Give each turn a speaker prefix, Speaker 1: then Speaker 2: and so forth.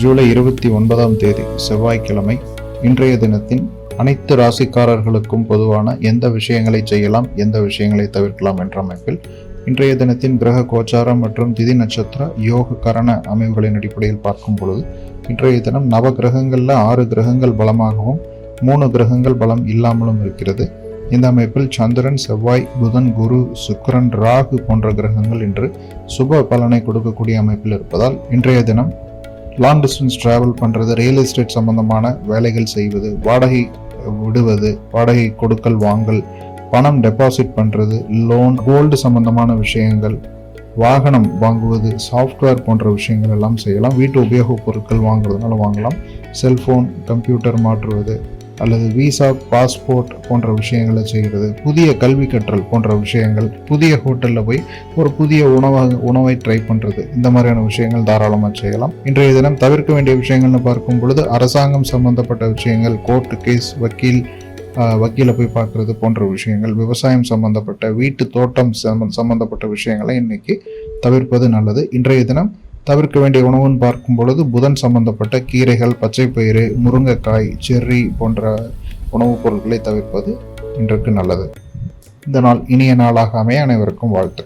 Speaker 1: ஜூலை இருபத்தி ஒன்பதாம் தேதி செவ்வாய்க்கிழமை இன்றைய தினத்தின் அனைத்து ராசிக்காரர்களுக்கும் பொதுவான எந்த விஷயங்களை செய்யலாம் எந்த விஷயங்களை தவிர்க்கலாம் என்ற அமைப்பில் இன்றைய தினத்தின் கிரக கோச்சாரம் மற்றும் திதி நட்சத்திர யோக கரண அமைவுகளின் அடிப்படையில் பார்க்கும் பொழுது இன்றைய தினம் நவ கிரகங்களில் ஆறு கிரகங்கள் பலமாகவும் மூணு கிரகங்கள் பலம் இல்லாமலும் இருக்கிறது. இந்த அமைப்பில் சந்திரன் செவ்வாய் புதன் குரு சுக்கரன் ராகு போன்ற கிரகங்கள் இன்று சுப பலனை கொடுக்கக்கூடிய அமைப்பில் இருப்பதால் இன்றைய தினம் லாங் டிஸ்டன்ஸ் ட்ராவல் பண்ணுறது ரியல் எஸ்டேட் சம்மந்தமான வேலைகள் செய்வது வாடகை விடுவது வாடகை கொடுக்கல் வாங்கல் பணம் டெபாசிட் பண்ணுறது லோன் கோல்டு சம்பந்தமான விஷயங்கள் வாகனம் வாங்குவது சாஃப்ட்வேர் போன்ற விஷயங்கள் எல்லாம் செய்யலாம். வீட்டு உபயோகப் பொருட்கள் வாங்குறதுனால வாங்கலாம். செல்ஃபோன் கம்ப்யூட்டர் மாற்றுவது அல்லது விசா பாஸ்போர்ட் போன்ற விஷயங்களை செய்கிறது புதிய கல்வி கற்றல் போன்ற விஷயங்கள் புதிய ஹோட்டலில் போய் ஒரு புதிய உணவக உணவை ட்ரை பண்ணுறது இந்த மாதிரியான விஷயங்கள் தாராளமாக செய்யலாம். இன்றைய தினம் தவிர்க்க வேண்டிய விஷயங்கள்னு பார்க்கும் பொழுது அரசாங்கம் சம்பந்தப்பட்ட விஷயங்கள் கோர்ட்டு கேஸ் வக்கீல் வக்கீலை போய் பார்க்குறது போன்ற விஷயங்கள் விவசாயம் சம்பந்தப்பட்ட வீட்டு தோட்டம் சம்ம- சம்மந்தப்பட்ட விஷயங்களை இன்றைக்கி தவிர்ப்பது நல்லது. இன்றைய தினம் தவிர்க்க வேண்டிய உணவுன்னு பார்க்கும் பொழுது புதன் சம்பந்தப்பட்ட கீரைகள் பச்சைப்பயிறு முருங்கைக்காய் செர்ரி போன்ற உணவுப் பொருட்களை தவிர்ப்பது இன்றைக்கு நல்லது. இந்த நாள் இனிய நாளாக அமைய அனைவருக்கும் வாழ்த்துக்கள்.